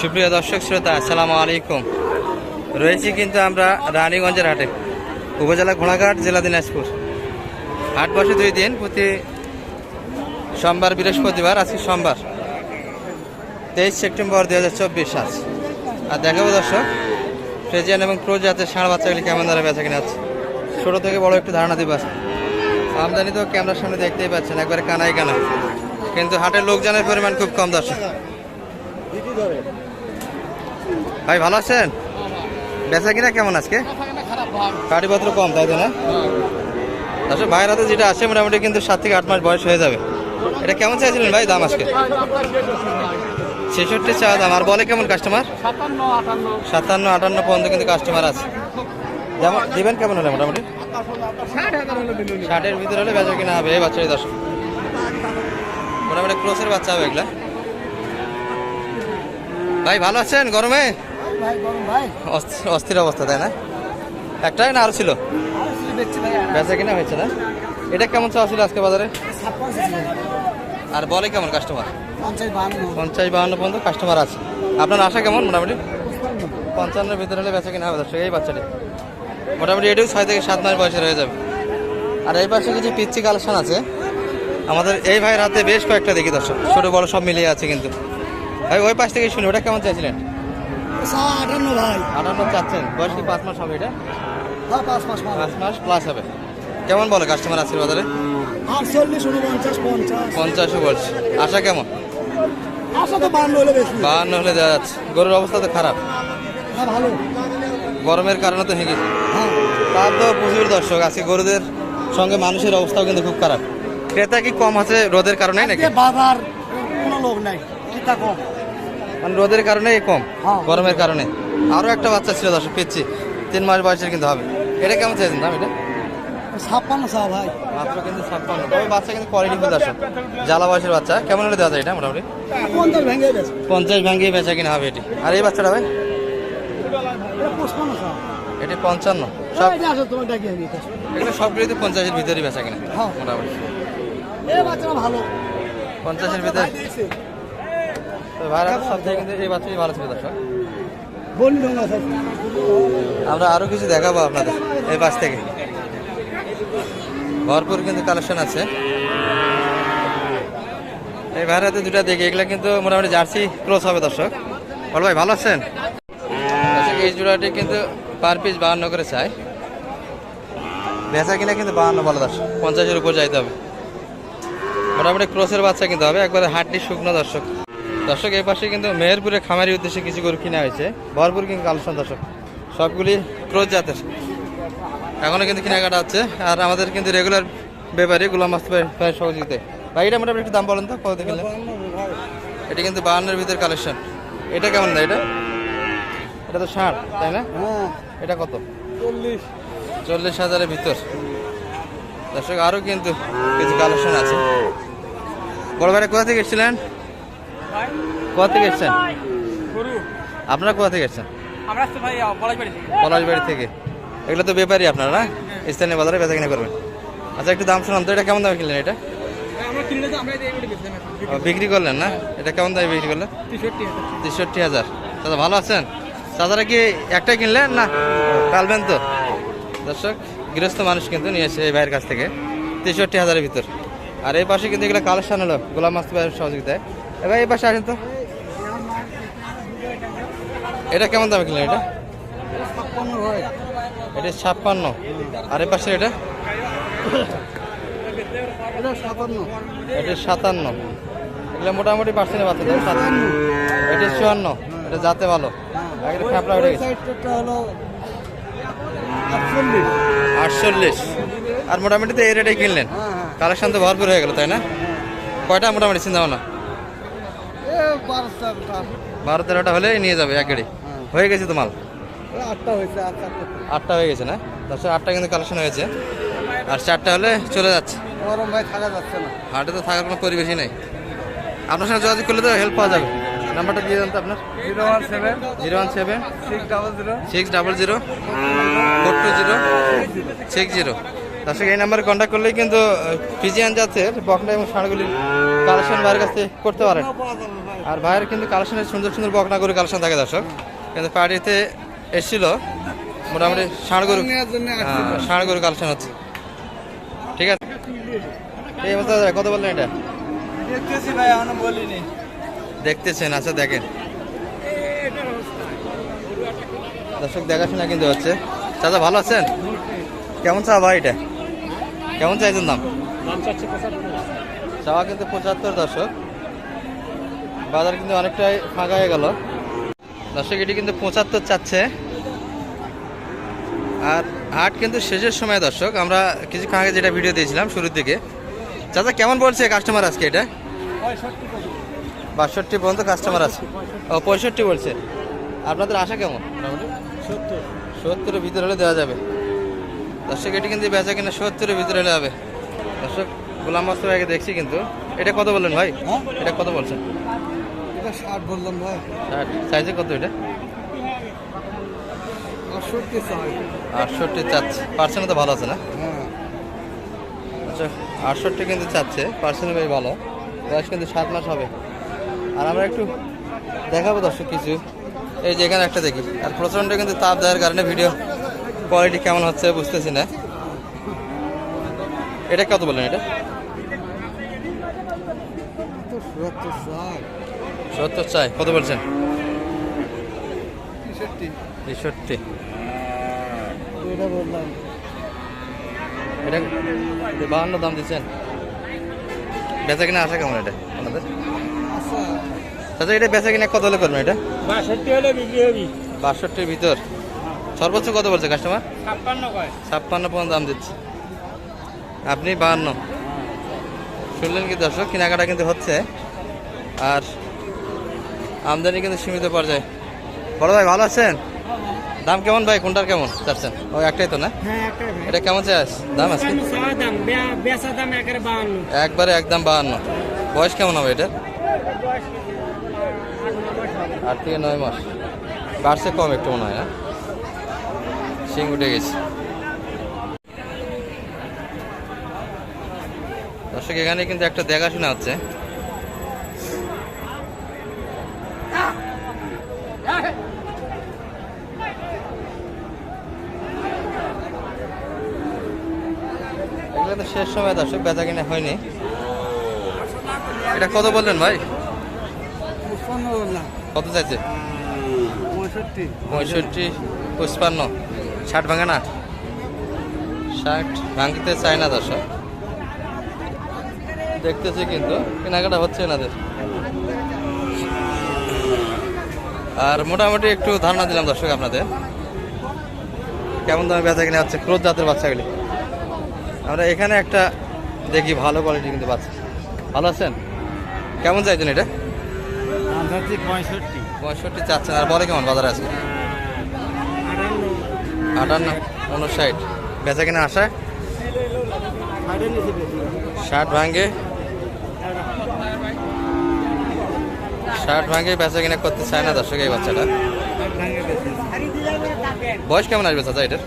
সুপ্রিয় দর্শক শ্রোতা, আসসালামু আলাইকুম। রয়েছি কিন্তু আমরা রানীগঞ্জের হাটে, উপজেলা ঘোড়াঘাট, জেলা দিনাজপুর। হাট বসে দুই দিন, প্রতি সোমবার, বৃহস্পতিবার, আজকে সোমবার, তেইশ সেপ্টেম্বর দুই হাজার চব্বিশ আজ। আর দেখাবো দর্শক, ফ্রেজিয়ান এবং প্রো জাতের ষাঁড় বাচ্চাগুলি কেমন দ্বারা বেচা কিনা আছে ছোটো থেকে বড় একটু ধারণা দিবা আমদানি তো ক্যামেরার সামনে দেখতেই পাচ্ছেন, একবারে কানাই কানা কিন্তু হাটের লোকজনের পরিমাণ খুব কম দর্শক। ভাই, ভালো আছেন? বেচা কিনা কেমন আজকে? কাটিপত্র কম, তাই তো না? আচ্ছা ভাইয়ের হাতে যেটা আছে মোটামুটি কিন্তু সাত থেকে আট মাস বয়স হয়ে যাবে। এটা কেমন চাইছিলেন ভাই দাম আজকে? ছেষট্টি চা দাম, আর বলে কেমন কাস্টমার সাতান্ন, আটান্ন পর্যন্ত কিন্তু কাস্টমার আছে। যেমন, দিবেন কেমন হলে মোটামুটি? ষাটের ভিতরে হলে বেচা কিনা হবে, এই বাচ্চারই দশ মোটামুটি ক্লোসের বাচ্চা হবে এগুলা। ভাই, ভালো আছেন গরমে? অস্থির- অস্থির অবস্থা তাই না? একটাই না আরও ছিল? বেচা কিনা হয়েছে না? এটা কেমন চাওয়া ছিল আজকে বাজারে? আর বলে কেমন কাস্টমার পঞ্চাশ বাহান্ন। পর্যন্ত কাস্টমার আছে। আপনার আশা কেমন মোটামুটি? পঞ্চান্নের ভিতরে হলে বেচা কিনা হবে দর্শক এই বাচ্চাটি। মোটামুটি এটাও ছয় থেকে সাত মাস বয়সে রয়ে যাবে। আর এই পাশে কিছু পিচ্ছি কালেকশন আছে। আমাদের এই ভাইয়ের হাতে বেশ কয়েকটা দেখি দর্শক। ছোটো বড় সব মিলিয়ে আছে কিন্তু। ভাই ওই পাশ থেকে শুনি ওটা কেমন চাইছিলেন? আটান্ন ভাই। আটান্ন চাচ্ছেন। বয়স কি পাঁচ মাস হবে এটা? হ্যাঁ পাঁচ মাস পাঁচ মাস। প্লাস হবে। কেমন বলে কাস্টমার আছে বাজারে? আটচল্লিশ উনপঞ্চাশ পঞ্চাশ। পঞ্চাশও বলছে। আশা কেমন? আসা তো বান্ন হলে বেশি। বাহান্ন হলে দেওয়া যাচ্ছে। গরুর অবস্থা তো খারাপ। হ্যাঁ ভালো। গরমের কারণে তো হেঁকে হ্যাঁ। তার তো প্রচুর দর্শক। আছে গরুদের সঙ্গে মানুষের অবস্থাও কিন্তু খুব খারাপ। ক্রেতা কি কম আছে রোদের কারণে নাকি? আজকে বাজার কোনো লোক নাই। চিন্তা কম? মানে রোদের কারণে কম হ্যাঁ। গরমের কারণে। আরও একটা বাচ্চা ছিল দর্শক পিচ্ছি তিন মাস বয়সের কিন্তু হবে। এটা কেমন চাইছেন দাম এটা? ছাপ্পান্ন চা ভাই। মাত্র কিন্তু ছাপ্পান্ন। তবে বাচ্চা কিন্তু কোয়ালিটি ফুল দর্শক জ্বালা বয়সের বাচ্চা। কেমন হলে দেওয়া যায় এটা মোটামুটি? পঞ্চাশ ভেঙে পঞ্চাশ বেচা কিনা হবে এটি। আর এই বাচ্চাটা ভাই? এটা পঞ্চান্ন। সব এই যে আসো তোমার ডাকি আমি এটা। এগুলো সবগুলোই পঞ্চাশের ভিতরেই বেচা কিনা হ্যাঁ। মোটামুটি। ভালো। পঞ্চাশের ভিতরে সব থেকে কিন্তু এই ভালো ছিল দর্শক। আমরা আরও কিছু দেখাবো আপনাদের এই পাশ থেকে। ভরপুর কিন্তু কালেকশন আছে। এই ভাইরাতে দুটা দেখি এগুলো কিন্তু মোটামুটি জার্সি ক্রস হবে দর্শক। বল ভাই ভালো আছেন? দর্শক এই জোড়াটি কিন্তু পার পিস বাহান্ন করে চাই। বেচা কিনা কিন্তু বাহান্ন বলো দর্শক। পঞ্চাশের উপর যাইতে হবে। মোটামুটি ক্রসের বাচ্চা কিন্তু হবে একবারে হাড্ডি শুকনো দর্শক। দর্শক এই পাশে কিন্তু মেহেরপুরে খামারি উদ্দেশ্যে কিছু গরু কিনা হয়েছে। ভরপুর কিন্তু কালেকশন দর্শক সবগুলি ক্রোজ জাতের। এখনও কিন্তু কেনাকাটা হচ্ছে আর আমাদের কিন্তু রেগুলার ব্যাপারে গোলাম মাস্ত ভাই সহযোগিতে ভাই এটা মোটামুটি একটু দাম বলেন তো কত কিনলেন? এটা কিন্তু বাহান্নের ভিতরে কালেকশন। এটা কেমন না এটা? এটা তো ষাট তাই না? হ্যাঁ। এটা কত? চল্লিশ। চল্লিশ হাজারের ভিতর। দর্শক আরও কিন্তু কিছু কালেকশন আছে। বড় ভাইরা কোথা থেকে এসেছিলেন? কোথা থেকে এসছেন? আপনারা কোথা থেকে এসছেন? পলাশবাড়ি থেকে। এগুলো তো ব্যাপারই আপনারা না? স্থানীয় বাজারে বেচা কিনা করবেন। আচ্ছা একটু দাম শোনান তো এটা কেমন দামে কিনলেন এটা? বিক্রি করলেন না? এটা কেমন দামে বিক্রি করলেন? তেষট্টি হাজার। দাদা ভালো আছেন? দাদারা কি একটাই কিনলেন না? পালবেন তো? দর্শক গৃহস্থ মানুষ কিন্তু নিয়েছে এই ভাইয়ের কাছ থেকে। তেষট্টি হাজারের ভিতর। আর এই পাশে কিন্তু এগুলো কালেকশন হলো। গোলাম মাস্ত ভাইয়ের সহযোগিতায়। এবার এই পাশে আসেন তো। এটা কেমন দামে কিনলেন এটা? এটা ছাপ্পান্ন। আর এই পাশে এটা? এটা সাতান্ন। এগুলো মোটামুটি পার্সেন্ট বাচ্চা সাতান্ন। এটা চুয়ান্ন। এটা যাতে ভালো। একটা ফ্যাপড়া আটচল্লিশ। আর মোটামুটি তো এই রেটে কিনলেন। কালেকশন তো ভরপুর হয়ে গেল তাই না? কয়টা মোটামুটি, চিন্তা ভাবনা? বারো তেরোটা হলে নিয়ে যাবে এক গাড়ি। হয়ে। গেছে তো মাল? আটটা হয়েছে আটটা হয়ে গেছে না? দশ আটটা কিন্তু কালেকশন হয়েছে। আর চারটা হলে চলে যাচ্ছে। গরম ভাই থাকা যাচ্ছে না। হাটে তো থাকার কোনো পরিবেশই নেই। আপনার সঙ্গে যোগাযোগ করলে তো হেল্প পাওয়া যাবে। নাম্বারটা দিয়ে দেন তো আপনার। Zero one seven. Zero one seven. Six double zero. Six double zero. Four two zero. Six zero. দর্শক এই নাম্বারে কন্ট্যাক্ট করলেই কিন্তু ফিজিয়ান জাতের বকনা এবং ষাঁড়গুলি কালেকশন ভাইয়ের কাছে করতে পারেন। আর ভাইয়ের কিন্তু কালেকশনের সুন্দর সুন্দর বকনা গরু কালেকশন থাকে দর্শক। কিন্তু পার্টিতে এসেছিল মোটামুটি ষাঁড় গরু ষাঁড় গরু কালেকশন হচ্ছে। ঠিক আছে। এই অবস্থা কত বললেন এটা? দেখতেছেন আচ্ছা দেখেন। দর্শক দেখাশোনা কিন্তু হচ্ছে। চাচা ভালো আছেন? কেমন চা ভাই এটা? কেমন চাইছেন দাম? চাওয়া কিন্তু পঁচাত্তর দর্শক। বাজার কিন্তু অনেকটাই ফাঁকা হয়ে গেল। দর্শক এটি কিন্তু পঁচাত্তর চাচ্ছে। আর হাট কিন্তু শেষের সময় দর্শক। আমরা কিছুক্ষণ আগে যেটা ভিডিও দিয়েছিলাম শুরুর দিকে। চাচা কেমন বলছে কাস্টমার আজকে এটা? বাষট্টি পর্যন্ত কাস্টমার আছে। ও পঁয়ষট্টি বলছে। আপনাদের আশা কেমন? সত্তর। সত্তরের ভিতরে হলে দেওয়া যাবে। দর্শক এটি কিন্তু বেচা কিনা সত্তরের ভিতরে হলে হবে দর্শক গোলাম মাস্টার ভাইকে দেখছি কিন্তু। এটা কত বললেন ভাই? হ্যাঁ? এটা কত বলছেন? এটা ষাট বললাম ভাই। ষাট। সাইজে কত এটা? আটষট্টি চাচ্ছে। পার্সেন্ট তো ভালো আছে না? হ্যাঁ। আচ্ছা আটষট্টি কিন্তু চাচ্ছে। পার্সেন্ট বেশ ভালো। বয়স কিন্তু সাত মাস হবে। আর আমরা একটু দেখাবো দর্শক কিছু। এই যে এখানে একটা দেখি। আর প্রচণ্ড কিন্তু তাপ দেওয়ার কারণে ভিডিও কোয়ালিটি কেমন হচ্ছে বুঝতেছি না। এটা কত বলেন এটা? সত্তর চাই। কত বলছেন? তেষট্টি। এটা বাহান্ন দাম দিচ্ছেন। বেচা কিনা আসা কেমন এটা আপনাদের? আচ্ছা আচ্ছা এটা বেচা কিনা কত হলে করবেন এটা? বাষট্টি হলে বিক্রি হবি। বাষট্টির ভিতর। সর্বোচ্চ কত বলছে কাস্টমার ছাপ্পান্ন পর্যন্ত দাম দিচ্ছে। আপনি বাহান্ন। শুনলেন কি দর্শক কেনাকাটা কিন্তু হচ্ছে। আর আমদানি কিন্তু সীমিত পর্যায়ে। বড় ভাই ভালো আছেন? দাম কেমন ভাই? কোনটার কেমন চাচ্ছেন? ওই একটাই তো না? হ্যাঁ এটা কেমন চাস? দাম আছে? একবারে একদম বাহান্ন। বয়স কেমন হবে এটা আট থেকে নয় মাস। বাড়ছে কম একটু মনে হয় না? শিং উঠে গেছে। দর্শক এখানে কিন্তু একটা দেখাশোনা হচ্ছে। এগুলো তো শেষ সময় দর্শক বেচা কিনা হয়নি। এটা কত বললেন ভাই? কত চাইছে? পঁয়ষট্টি। পঁয়ষট্টি পঁচপান্ন। ষাট ভাঙে না? ষাট ভাঙতে চায় না দর্শক। দেখতেছি কিন্তু কেনাকাটা হচ্ছে এনাদের। আর মোটামুটি একটু ধারণা দিলাম দর্শক আপনাদের। কেমন দামে বেচা কিনে হচ্ছে ক্রোধ জাতের বাচ্চাগুলি। আমরা এখানে একটা দেখি ভালো কোয়ালিটি কিন্তু বাচ্চা। ভালো আছেন? কেমন চাইছেন এটা? পঁয়ষট্টি। পঁয়ষট্টি চাচ্ছেন আর বলে কেমন বাজারে আছে? আটান্ন উনষাট বেচা কিনা বেশি ষাট ভাঙ্গে ষাট ভাঙ্গে বেচা কিনা করতে চায় না দর্শক এই বাচ্চাটা। বয়স কেমন আসবে চাচা এটার?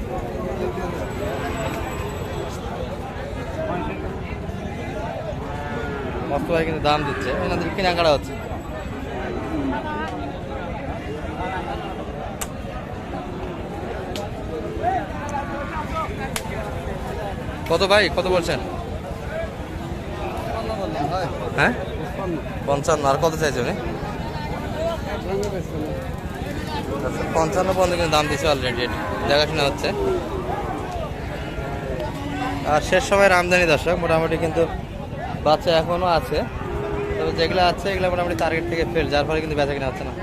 মস্ত ভাই কিন্তু দাম দিচ্ছে। এনাদের কেনাকাটা হচ্ছে। কত ভাই? কত বলছেন? হ্যাঁ? পঞ্চান্ন। আর কত চাইছে উনি? পঞ্চান্ন পর্যন্ত কিন্তু দাম দিচ্ছে অলরেডি দেখাশোনা হচ্ছে। আর শেষ সময়ের আমদানি দর্শক, মোটামুটি কিন্তু বাচ্চা এখনও আছে। তবে যেগুলো আছে, এগুলো মোটামুটি টার্গেট থেকে ফেল যার ফলে কিন্তু বেচা কিনা হচ্ছে না।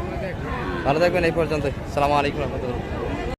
ভালো থাকবেন, এই পর্যন্ত সালামু আলাইকুম রহমতুল্লাহ।